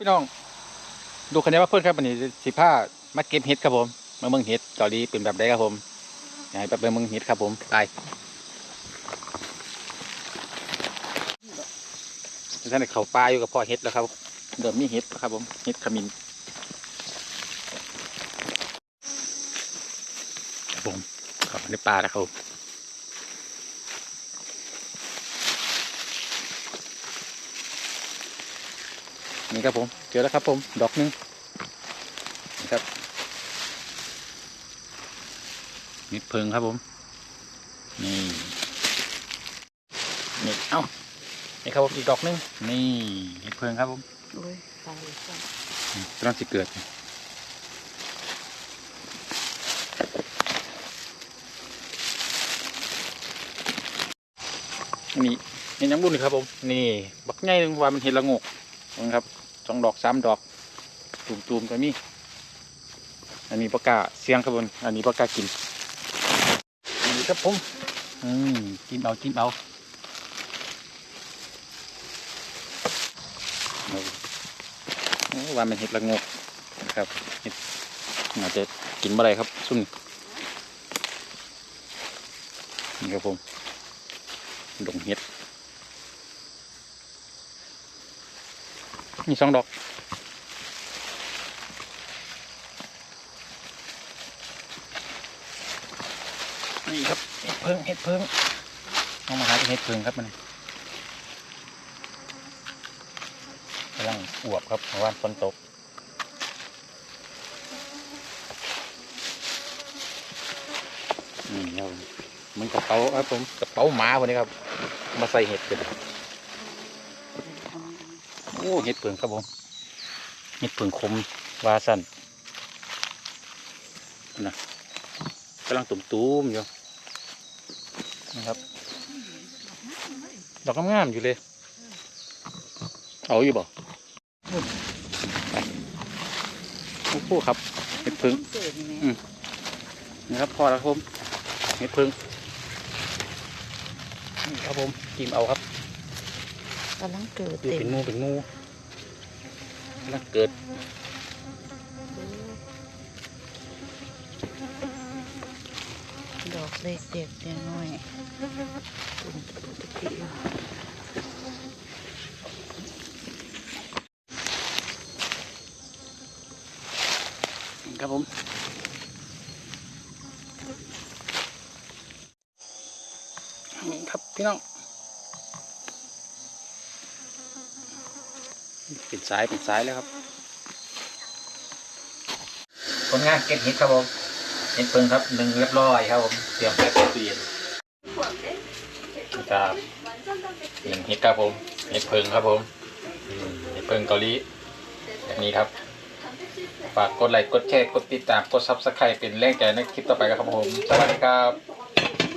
พี่น้อง ดูคะแนนว่าเพื่อนครับวันนี้สิผ้ามาเก็บเห็ดครับผมมาเมืองเห็ดเกาหลีเป็นแบบใดครับผมอยากให้ไปเมืองเห็ดครับผมไปท่านเขาปลาอยู่กับพ่อเห็ดแล้วครับเดิมมีเห็ดครับผมเห็ดขมิ้นครับผมขับในปลาแล้วครับ นี่ครับผม เจอแล้วครับผม ดอกหนึงนี่ครับมิดเพิงครับผม นี่นี่เอ้านี่ครับผมอีกดอกหนึง นี่มิดเพิงครับผมโอ้ยตายแล้วนี่กำลังสิเกิดนี่นี่น้ำบุญครับผม นี่ บักใหญ่หนึงว่ามันเห็นละโงก นะครับสองดอกสามดอกตูมๆก็มีอันนี้ปากกาเสียงครับผมอันนี้ปากกากินอันนี้ครับผมอืมกินเอากินเอาเอาโอ้ว่ามันเห็ดละโงกนะครับเห็ดน่าจะกินบ่ได้ครับซุ่มนี่ครับผมดงเห็ด นี่สองดอก นี่ครับเห็ดเพิงเห็ดเพิงน้องมาหาเห็ดเพิงครับมันกำลังอวบครับเพราะว่าฝนตกนี่เรามันกระเป๋าครับผมกระเป๋าหมาวันนี้ครับ มาใส่เห็ดกัน โอ้เห็ดเพิงครับผมเห็ดเพิงคมวาสันนะกำลังตุ่มๆอยู่นะครับดอกงามอยู่เลย เอาอยู่บ่โอ้โหครับเห็ดเพิงอืมนะครับพอแล้วครับผมเห็ดเพิงนี่ครับผมกิมเอาครับ กำลังเกิดอยู่เต็เป็มนงูเป็นงูแล้วเกิดดอกเล็กเด็กเด็กน้อยตุ่มตุ่มตุ่มติอยู่ครับผมนี่ครับพี่น้อง เป็นสายเป็นสายแล้วครับผลงานเก็บเห็ดครับผมเห็ดเพิงครับหนึ่งเรียบร้อยครับผมเตรียมแพ็คตู้เย็นครับหนึ่งเห็ดครับผมเห็ดเพิงครับผมเห็ดเพิงเกาหลีแบบนี้ครับฝากกดไลค์กดแชร์กดติดตามกดซับสไครป์เป็นแรงใจในคลิปต่อไปครับผมสวัสดีครับ